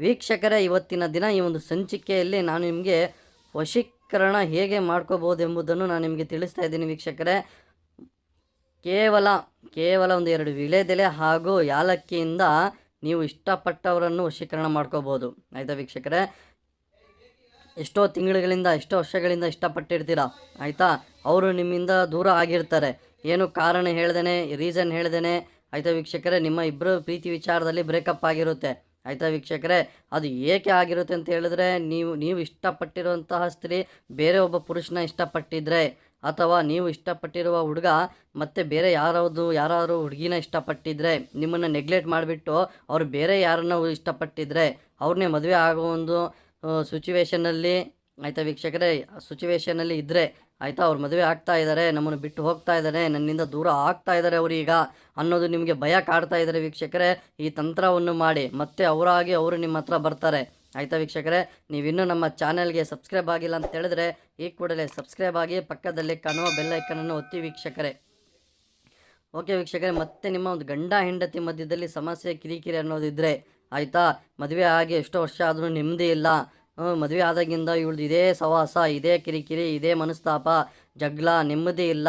ವೀಕ್ಷಕರೇ, ಇವತ್ತಿನ ದಿನ ಈ ಒಂದು ಸಂಚಿಕೆಯಲ್ಲಿ ನಾನು ನಿಮಗೆ ವಶೀಕರಣ ಹೇಗೆ ಮಾಡ್ಕೋಬೋದು ಎಂಬುದನ್ನು ನಾನು ನಿಮಗೆ ತಿಳಿಸ್ತಾ ಇದ್ದೀನಿ ವೀಕ್ಷಕರೇ. ಕೇವಲ ಕೇವಲ ಒಂದು ಎರಡು ವಿಳೆದೆಲೆ ಹಾಗೂ ಯಾಲಕ್ಕಿಯಿಂದ ನೀವು ಇಷ್ಟಪಟ್ಟವರನ್ನು ವಶೀಕರಣ ಮಾಡ್ಕೋಬೋದು ಆಯಿತಾ ವೀಕ್ಷಕರೇ? ಎಷ್ಟೋ ತಿಂಗಳುಗಳಿಂದ ಎಷ್ಟೋ ವರ್ಷಗಳಿಂದ ಇಷ್ಟಪಟ್ಟಿರ್ತೀರ? ಆಯಿತಾ? ಅವರು ನಿಮ್ಮಿಂದ ದೂರ ಆಗಿರ್ತಾರೆ. ಏನು ಕಾರಣ ಹೇಳ್ದೇನೆ ರೀಸನ್ ಹೇಳ್ದೇನೆ? ಆಯಿತಾ ವೀಕ್ಷಕರೇ, ನಿಮ್ಮ ಇಬ್ಬರು ಪ್ರೀತಿ ವಿಚಾರದಲ್ಲಿ ಬ್ರೇಕಪ್ ಆಗಿರುತ್ತೆ. ಆಯಿತಾ ವೀಕ್ಷಕರೇ? ಅದು ಏಕೆ ಆಗಿರುತ್ತೆ ಅಂತ ಹೇಳಿದ್ರೆ, ನೀವು ನೀವು ಇಷ್ಟಪಟ್ಟಿರುವಂತಹ ಸ್ತ್ರೀ ಬೇರೆ ಒಬ್ಬ ಪುರುಷನ ಇಷ್ಟಪಟ್ಟಿದ್ರೆ, ಅಥವಾ ನೀವು ಇಷ್ಟಪಟ್ಟಿರುವ ಹುಡುಗ ಮತ್ತು ಬೇರೆ ಯಾರಾವುದು ಯಾರಾದರೂ ಹುಡುಗಿನ ಇಷ್ಟಪಟ್ಟಿದ್ರೆ, ನಿಮ್ಮನ್ನು ನೆಗ್ಲೆಕ್ಟ್ ಮಾಡಿಬಿಟ್ಟು ಅವ್ರು ಬೇರೆ ಯಾರನ್ನ ಇಷ್ಟಪಟ್ಟಿದ್ರೆ ಅವ್ರನ್ನೇ ಮದುವೆ ಆಗೋ ಒಂದು ಸಿಚುವೇಷನಲ್ಲಿ ಆಯಿತಾ ವೀಕ್ಷಕರೇ ಸಿಚುವೇಷನಲ್ಲಿ ಇದ್ದರೆ ಆಯಿತಾ, ಅವ್ರು ಮದುವೆ ಆಗ್ತಾ ಇದ್ದಾರೆ ನಮ್ಮನ್ನು ಬಿಟ್ಟು ಹೋಗ್ತಾ ಇದ್ದಾರೆ ನನ್ನಿಂದ ದೂರ ಆಗ್ತಾ ಇದ್ದಾರೆ ಅವರೀಗ ಅನ್ನೋದು ನಿಮಗೆ ಭಯ ಕಾಡ್ತಾ ಇದ್ದಾರೆ ವೀಕ್ಷಕರೇ, ಈ ತಂತ್ರವನ್ನು ಮಾಡಿ, ಮತ್ತೆ ಅವರಾಗಿ ಅವರು ನಿಮ್ಮ ಹತ್ರ ಬರ್ತಾರೆ. ಆಯಿತಾ ವೀಕ್ಷಕರೇ, ನೀವಿನ್ನೂ ನಮ್ಮ ಚಾನೆಲ್ಗೆ ಸಬ್ಸ್ಕ್ರೈಬ್ ಆಗಿಲ್ಲ ಅಂತ ಹೇಳಿದ್ರೆ, ಈ ಕೂಡಲೇ ಸಬ್ಸ್ಕ್ರೈಬ್ ಆಗಿ ಪಕ್ಕದಲ್ಲಿ ಕಾಣುವ ಬೆಲ್ಲೈಕನನ್ನು ಒತ್ತಿ ವೀಕ್ಷಕರೇ. ಓಕೆ ವೀಕ್ಷಕರೇ, ಮತ್ತೆ ನಿಮ್ಮ ಒಂದು ಗಂಡ ಹೆಂಡತಿ ಮಧ್ಯದಲ್ಲಿ ಸಮಸ್ಯೆ ಕಿರಿಕಿರಿ ಅನ್ನೋದಿದ್ರೆ, ಆಯಿತಾ, ಮದುವೆ ಆಗಿ ಎಷ್ಟೋ ವರ್ಷ ಆದರೂ ನೆಮ್ಮದಿ ಇಲ್ಲ. ಮದುವೆ ಆದಾಗಿಂದ ಇವಳ್ದು ಇದೇ ಸವಾಸ, ಇದೇ ಕಿರಿಕಿರಿ, ಇದೇ ಮನಸ್ತಾಪ, ಜಗಳ, ನೆಮ್ಮದಿ ಇಲ್ಲ.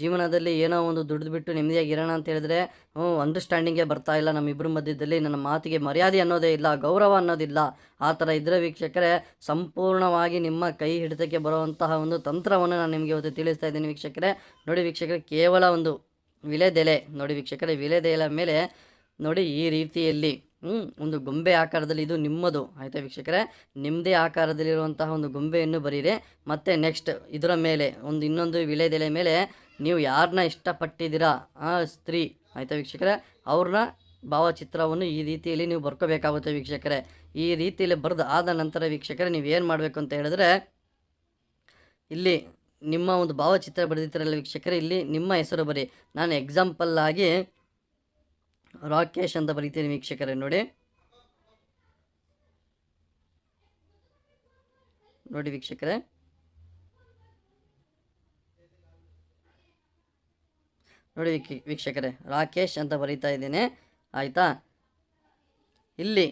ಜೀವನದಲ್ಲಿ ಏನೋ ಒಂದು ದುಡ್ದು ಬಿಟ್ಟು ನೆಮ್ಮದಿಯಾಗಿ ಇರೋಣ ಅಂತ ಹೇಳಿದ್ರೆ ಹ್ಞೂ ಅಂಡರ್ಸ್ಟ್ಯಾಂಡಿಂಗೇ ಬರ್ತಾ ಇಲ್ಲ ನಮ್ಮಿಬ್ಬರ ಮಧ್ಯದಲ್ಲಿ. ನನ್ನ ಮಾತಿಗೆ ಮರ್ಯಾದೆ ಅನ್ನೋದೇ ಇಲ್ಲ, ಗೌರವ ಅನ್ನೋದಿಲ್ಲ. ಆ ಥರ ಇದ್ದರೆ ವೀಕ್ಷಕರೇ, ಸಂಪೂರ್ಣವಾಗಿ ನಿಮ್ಮ ಕೈ ಹಿಡಿತಕ್ಕೆ ಬರುವಂತಹ ಒಂದು ತಂತ್ರವನ್ನು ನಾನು ನಿಮಗೆ ಇವತ್ತು ತಿಳಿಸ್ತಾ ಇದ್ದೀನಿ ವೀಕ್ಷಕರೇ. ನೋಡಿ ವೀಕ್ಷಕರೇ, ಕೇವಲ ಒಂದು ವಿಲೆದೆಲೆ, ನೋಡಿ ವೀಕ್ಷಕರೇ ವಿಲೆದೆಲೆ ಮೇಲೆ ನೋಡಿ ಈ ರೀತಿಯಲ್ಲಿ. ಒಂದು ಗೊಂಬೆ ಆಕಾರದಲ್ಲಿ ಇದು ನಿಮ್ಮದು, ಆಯಿತಾ ವೀಕ್ಷಕರೇ? ನಿಮ್ಮದೇ ಆಕಾರದಲ್ಲಿರುವಂತಹ ಒಂದು ಗೊಂಬೆಯನ್ನು ಬರೀರಿ. ಮತ್ತು ನೆಕ್ಸ್ಟ್ ಇದರ ಮೇಲೆ, ಒಂದು ಇನ್ನೊಂದು ವಿಳೆದೆಲೆ ಮೇಲೆ, ನೀವು ಯಾರನ್ನ ಇಷ್ಟಪಟ್ಟಿದ್ದೀರಾ? ಆ ಸ್ತ್ರೀ, ಆಯಿತಾ ವೀಕ್ಷಕರೇ? ಅವ್ರನ್ನ ಭಾವಚಿತ್ರವನ್ನು ಈ ರೀತಿಯಲ್ಲಿ ನೀವು ಬರ್ಕೋಬೇಕಾಗುತ್ತೆ ವೀಕ್ಷಕರೇ. ಈ ರೀತಿಯಲ್ಲಿ ಬರೆದು ಆದ ನಂತರ ವೀಕ್ಷಕರೇ, ನೀವು ಏನು ಮಾಡಬೇಕು ಅಂತ ಹೇಳಿದ್ರೆ, ಇಲ್ಲಿ ನಿಮ್ಮ ಒಂದು ಭಾವಚಿತ್ರ ಬರೆದಿರ್ತಾರಲ್ಲ ವೀಕ್ಷಕರೇ, ಇಲ್ಲಿ ನಿಮ್ಮ ಹೆಸರು ಬರಿ. ನಾನು ಎಕ್ಸಾಂಪಲ್ ಆಗಿ ರಾಕೇಶ್ ಅಂತ ಬರೀತೀನಿ ವೀಕ್ಷಕರೇ, ನೋಡಿ. ನೋಡಿ ವೀಕ್ಷಕರೇ. ನೋಡಿ ವೀಕ್ಷ, ವೀಕ್ಷಕರೇ, ರಾಕೇಶ್ ಅಂತ ಬರೀತಾ ಇದ್ದೀನಿ. ಆಯಿತಾ? ಇಲ್ಲಿ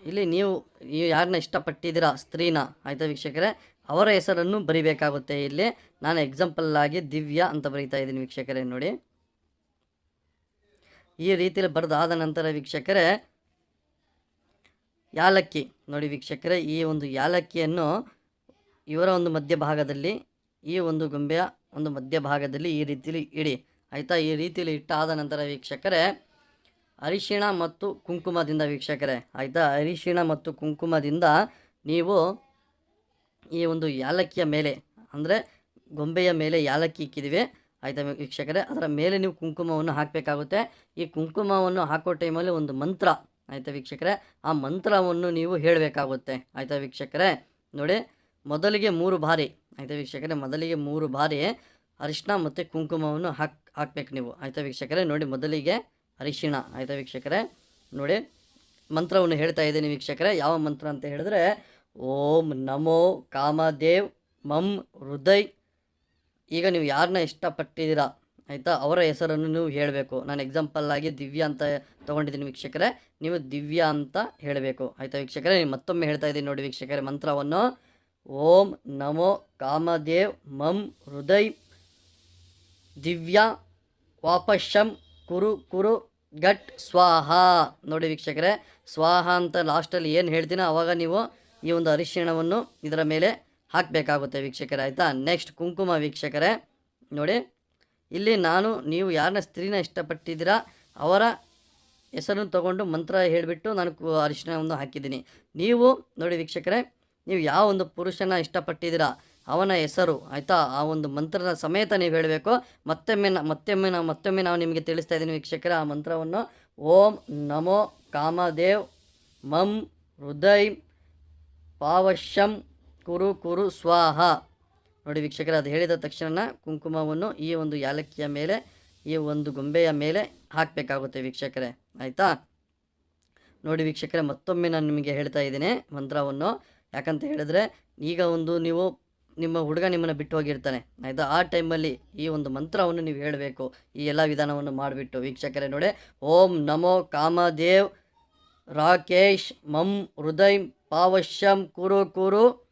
ಇಲ್ಲಿ ನೀವು ನೀವು ಯಾರನ್ನ ಇಷ್ಟಪಟ್ಟಿದ್ದೀರಾ, ಸ್ತ್ರೀನ? ಆಯಿತಾ ವೀಕ್ಷಕರೇ? ಅವರ ಹೆಸರನ್ನು ಬರಿಬೇಕಾಗುತ್ತೆ ಇಲ್ಲಿ. ನಾನು ಎಕ್ಸಾಂಪಲ್ಲಾಗಿ ದಿವ್ಯಾ ಅಂತ ಬರೀತಾ ಇದ್ದೀನಿ ವೀಕ್ಷಕರೇ, ನೋಡಿ. ಈ ರೀತಿಯಲ್ಲಿ ಬರೆದಾದ ನಂತರ ವೀಕ್ಷಕರೇ, ಯಾಲಕ್ಕಿ. ನೋಡಿ ವೀಕ್ಷಕರೇ, ಈ ಒಂದು ಯಾಲಕ್ಕಿಯನ್ನು ಇವರ ಒಂದು ಮಧ್ಯಭಾಗದಲ್ಲಿ, ಈ ಒಂದು ಗೊಂಬೆಯ ಒಂದು ಮಧ್ಯಭಾಗದಲ್ಲಿ ಈ ರೀತಿಯಲ್ಲಿ ಇಡಿ. ಆಯಿತಾ? ಈ ರೀತಿಯಲ್ಲಿ ಇಟ್ಟಾದ ನಂತರ ವೀಕ್ಷಕರೇ, ಅರಿಶಿಣ ಮತ್ತು ಕುಂಕುಮದಿಂದ ವೀಕ್ಷಕರೇ, ಆಯಿತಾ? ಅರಿಶಿಣ ಮತ್ತು ಕುಂಕುಮದಿಂದ ನೀವು ಈ ಒಂದು ಯಾಲಕ್ಕಿಯ ಮೇಲೆ, ಅಂದರೆ ಗೊಂಬೆಯ ಮೇಲೆ ಯಾಲಕ್ಕಿ ಇಕ್ಕಿದ್ದೀವಿ ಆಯಿತಾ ವೀಕ್ಷಕರೇ? ಅದರ ಮೇಲೆ ನೀವು ಕುಂಕುಮವನ್ನು ಹಾಕಬೇಕಾಗುತ್ತೆ. ಈ ಕುಂಕುಮವನ್ನು ಹಾಕೋ ಟೈಮಲ್ಲಿ ಒಂದು ಮಂತ್ರ, ಆಯಿತಾ ವೀಕ್ಷಕರೇ? ಆ ಮಂತ್ರವನ್ನು ನೀವು ಹೇಳಬೇಕಾಗುತ್ತೆ. ಆಯಿತಾ ವೀಕ್ಷಕರೇ? ನೋಡಿ, ಮೊದಲಿಗೆ ಮೂರು ಬಾರಿ, ಆಯಿತಾ ವೀಕ್ಷಕರೇ? ಮೊದಲಿಗೆ ಮೂರು ಬಾರಿ ಅರಿಶಿಣ ಮತ್ತು ಕುಂಕುಮವನ್ನು ಹಾಕ್, ಹಾಕ್ಬೇಕು ನೀವು. ಆಯಿತಾ ವೀಕ್ಷಕರೇ? ನೋಡಿ, ಮೊದಲಿಗೆ ಅರಿಶಿಣ, ಆಯಿತಾ ವೀಕ್ಷಕರೇ? ನೋಡಿ, ಮಂತ್ರವನ್ನು ಹೇಳ್ತಾ ಇದ್ದೀನಿ ವೀಕ್ಷಕರೇ. ಯಾವ ಮಂತ್ರ ಅಂತ ಹೇಳಿದ್ರೆ, ಓಂ ನಮೋ ಕಾಮದೇವ್ ಮಂ ಹೃದಯ್ ಈಗ ನೀವು ಯಾರನ್ನ ಇಷ್ಟಪಟ್ಟಿದ್ದೀರಾ? ಆಯಿತಾ? ಅವರ ಹೆಸರನ್ನು ನೀವು ಹೇಳಬೇಕು. ನಾನು ಎಕ್ಸಾಂಪಲ್ ಆಗಿ ದಿವ್ಯಾ ಅಂತ ತೊಗೊಂಡಿದ್ದೀನಿ ವೀಕ್ಷಕರೇ. ನೀವು ದಿವ್ಯಾ ಅಂತ ಹೇಳಬೇಕು. ಆಯಿತಾ ವೀಕ್ಷಕರೇ? ನೀವು ಮತ್ತೊಮ್ಮೆ ಹೇಳ್ತಾ ಇದ್ದೀನಿ ನೋಡಿ ವೀಕ್ಷಕರೇ ಮಂತ್ರವನ್ನು. ಓಂ ನಮೋ ಕಾಮದೇವ್ ಮಂ ಹೃದಯ್ ದಿವ್ಯಾ ವಾಪಶಂ ಕುರು ಕುರು ಗಟ್ ಸ್ವಾಹ. ನೋಡಿ ವೀಕ್ಷಕರೇ, ಸ್ವಾಹ ಅಂತ ಲಾಸ್ಟಲ್ಲಿ ಏನು ಹೇಳ್ತೀನೋ ಆವಾಗ ನೀವು ಈ ಒಂದು ಅರಿಶಿಣವನ್ನು ಇದರ ಮೇಲೆ ಹಾಕಬೇಕಾಗುತ್ತೆ ವೀಕ್ಷಕರೇ, ಆಯಿತಾ? ನೆಕ್ಸ್ಟ್ ಕುಂಕುಮ ವೀಕ್ಷಕರೇ, ನೋಡಿ. ಇಲ್ಲಿ ನಾನು, ನೀವು ಯಾರನ್ನ ಸ್ತ್ರೀನ ಇಷ್ಟಪಟ್ಟಿದ್ದೀರಾ, ಅವರ ಹೆಸರನ್ನು ತಗೊಂಡು ಮಂತ್ರ ಹೇಳಿಬಿಟ್ಟು ನಾನು ಅರಿಶಿಣವನ್ನು ಹಾಕಿದ್ದೀನಿ. ನೀವು, ನೋಡಿ ವೀಕ್ಷಕರೇ, ನೀವು ಯಾವ ಒಂದು ಪುರುಷನ ಇಷ್ಟಪಟ್ಟಿದ್ದೀರಾ, ಅವನ ಹೆಸರು, ಆಯಿತಾ? ಆ ಒಂದು ಮಂತ್ರದ ಸಮೇತ ನೀವು ಹೇಳಬೇಕು. ಮತ್ತೊಮ್ಮೆ ಮತ್ತೊಮ್ಮೆ ನಾವು ಮತ್ತೊಮ್ಮೆ ನಾವು ನಿಮಗೆ ತಿಳಿಸ್ತಾ ಇದ್ದೀನಿ ವೀಕ್ಷಕರೇ, ಆ ಮಂತ್ರವನ್ನು. ಓಂ ನಮೋ ಕಾಮದೇವ್ ಮಂ ಹೃದಯ್ ಪಾವಶ್ಯಂ ಕುರು ಕುರು ಸ್ವಾಹ. ನೋಡಿ ವೀಕ್ಷಕರ, ಅದು ಹೇಳಿದ ತಕ್ಷಣ ಕುಂಕುಮವನ್ನು ಈ ಒಂದು ಯಾಲಕ್ಕಿಯ ಮೇಲೆ, ಈ ಒಂದು ಗೊಂಬೆಯ ಮೇಲೆ ಹಾಕಬೇಕಾಗುತ್ತೆ ವೀಕ್ಷಕರೇ. ಆಯಿತಾ? ನೋಡಿ ವೀಕ್ಷಕರೇ, ಮತ್ತೊಮ್ಮೆ ನಾನು ನಿಮಗೆ ಹೇಳ್ತಾ ಇದ್ದೀನಿ ಮಂತ್ರವನ್ನು. ಯಾಕಂತ ಹೇಳಿದ್ರೆ, ಈಗ ಒಂದು ನೀವು ನಿಮ್ಮ ಹುಡುಗ ನಿಮ್ಮನ್ನು ಬಿಟ್ಟು ಹೋಗಿರ್ತಾನೆ. ಆಯಿತಾ? ಆ ಟೈಮಲ್ಲಿ ಈ ಒಂದು ಮಂತ್ರವನ್ನು ನೀವು ಹೇಳಬೇಕು. ಈ ಎಲ್ಲ ವಿಧಾನವನ್ನು ಮಾಡಿಬಿಟ್ಟು ವೀಕ್ಷಕರೇ, ನೋಡಿ. ಓಂ ನಮೋ ಕಾಮದೇವ್ ರಾಕೇಶ್ ಮಂ ಹೃದಯ್ ಪಾವಶ್ಯಂ ಕುರು ಕುರು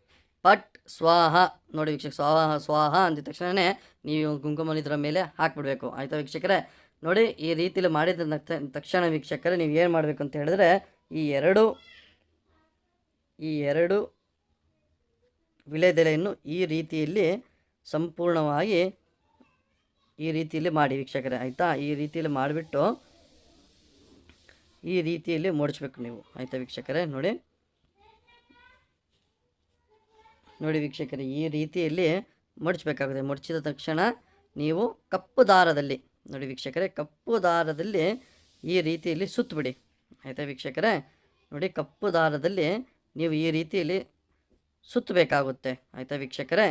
ಪಟ್ ಸ್ವಾಹ. ನೋಡಿ ವೀಕ್ಷಕ ಸ್ವಾಹ ಸ್ವಾಹ ಅಂದ ತಕ್ಷಣವೇ ನೀವು ಕುಂಕುಮ ಇದರ ಮೇಲೆ ಹಾಕ್ಬಿಡ್ಬೇಕು. ಆಯಿತಾ ವೀಕ್ಷಕರೇ? ನೋಡಿ, ಈ ರೀತಿಯಲ್ಲಿ ಮಾಡಿದ ತಕ್ಷಣ ವೀಕ್ಷಕರೇ, ನೀವು ಏನು ಮಾಡಬೇಕು ಅಂತ ಹೇಳಿದ್ರೆ, ಈ ಎರಡು ಈ ಎರಡು ವಿಳೆದೆಲೆಯನ್ನು ಈ ರೀತಿಯಲ್ಲಿ ಸಂಪೂರ್ಣವಾಗಿ ಈ ರೀತಿಯಲ್ಲಿ ಮಾಡಿ ವೀಕ್ಷಕರೇ, ಆಯಿತಾ? ಈ ರೀತಿಯಲ್ಲಿ ಮಾಡಿಬಿಟ್ಟು ಈ ರೀತಿಯಲ್ಲಿ ಮಡಚಬೇಕು ನೀವು. ಆಯಿತಾ ವೀಕ್ಷಕರೇ? ನೋಡಿ ನೋಡಿ ವೀಕ್ಷಕರೇ, ಈ ರೀತಿಯಲ್ಲಿ ಮಡಚಬೇಕಾಗುತ್ತೆ. ಮಡಚಿದ ತಕ್ಷಣ ನೀವು ಕಪ್ಪು ದಾರದಲ್ಲಿ, ನೋಡಿ ವೀಕ್ಷಕರೇ, ಕಪ್ಪು ದಾರದಲ್ಲಿ ಈ ರೀತಿಯಲ್ಲಿ ಸುತ್ತಬಿಡಿ. ಆಯಿತಾ ವೀಕ್ಷಕರೇ? ನೋಡಿ ಕಪ್ಪು ದಾರದಲ್ಲಿ ನೀವು ಈ ರೀತಿಯಲ್ಲಿ ಸುತ್ತಬೇಕಾಗುತ್ತೆ. ಆಯಿತಾ ವೀಕ್ಷಕರೇ?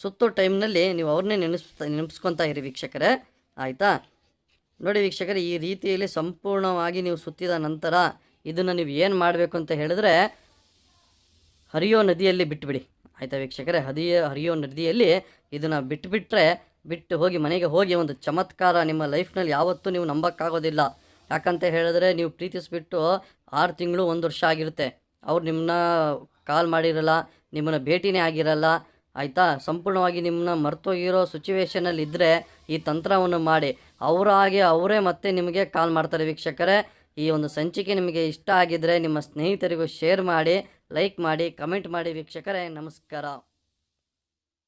ಸುತ್ತೋ ಟೈಮ್ನಲ್ಲಿ ನೀವು ಅವ್ರನ್ನೇ ನೆನೆಸ್ತಾ ನೆನೆಸ್ಕೊತಾ ಇರಿ ವೀಕ್ಷಕರೇ. ಆಯಿತಾ? ನೋಡಿ ವೀಕ್ಷಕರೇ, ಈ ರೀತಿಯಲ್ಲಿ ಸಂಪೂರ್ಣವಾಗಿ ನೀವು ಸುತ್ತಿದ ನಂತರ ಇದನ್ನು ನೀವು ಏನು ಮಾಡಬೇಕು ಅಂತ ಹೇಳಿದ್ರೆ ಹರಿಯೋ ನದಿಯಲ್ಲಿ ಬಿಟ್ಟುಬಿಡಿ ಆಯಿತಾ ವೀಕ್ಷಕರೇ? ಹದಿಯ ಹರಿಯೋ ನದಿಯಲ್ಲಿ ಇದನ್ನು ಬಿಟ್ಟುಬಿಟ್ರೆ ಬಿಟ್ಟು ಹೋಗಿ ಮನೆಗೆ ಹೋಗಿ ಒಂದು ಚಮತ್ಕಾರ ನಿಮ್ಮ ಲೈಫ್ನಲ್ಲಿ ಯಾವತ್ತೂ ನೀವು ನಂಬೋಕ್ಕಾಗೋದಿಲ್ಲ. ಯಾಕಂತ ಹೇಳಿದ್ರೆ ನೀವು ಪ್ರೀತಿಸ್ಬಿಟ್ಟು ಆರು ತಿಂಗಳು ಒಂದು ವರ್ಷ ಆಗಿರುತ್ತೆ. ಅವ್ರು ನಿಮ್ಮನ್ನ ಕಾಲ್ ಮಾಡಿರಲ್ಲ, ನಿಮ್ಮನ್ನ ಭೇಟಿನೇ ಆಗಿರಲ್ಲ. ಆಯಿತಾ? ಸಂಪೂರ್ಣವಾಗಿ ನಿಮ್ಮನ್ನ ಮರ್ತೋಗಿರೋ ಸಿಚುವೇಶನಲ್ಲಿ ಇದ್ದರೆ ಈ ತಂತ್ರವನ್ನು ಮಾಡಿ. ಅವರಾಗೆ ಅವರೇ ಮತ್ತೆ ನಿಮಗೆ ಕಾಲ್ ಮಾಡ್ತಾರೆ ವೀಕ್ಷಕರೇ. ಈ ಒಂದು ಸಂಚಿಕೆ ನಿಮಗೆ ಇಷ್ಟ ಆಗಿದ್ದರೆ ನಿಮ್ಮ ಸ್ನೇಹಿತರಿಗೂ ಶೇರ್ ಮಾಡಿ. ಲೈಕ್ ಮಾಡಿ ಕಮೆಂಟ್ ಮಾಡಿ ವೀಕ್ಷಕರೇ ನಮಸ್ಕಾರ.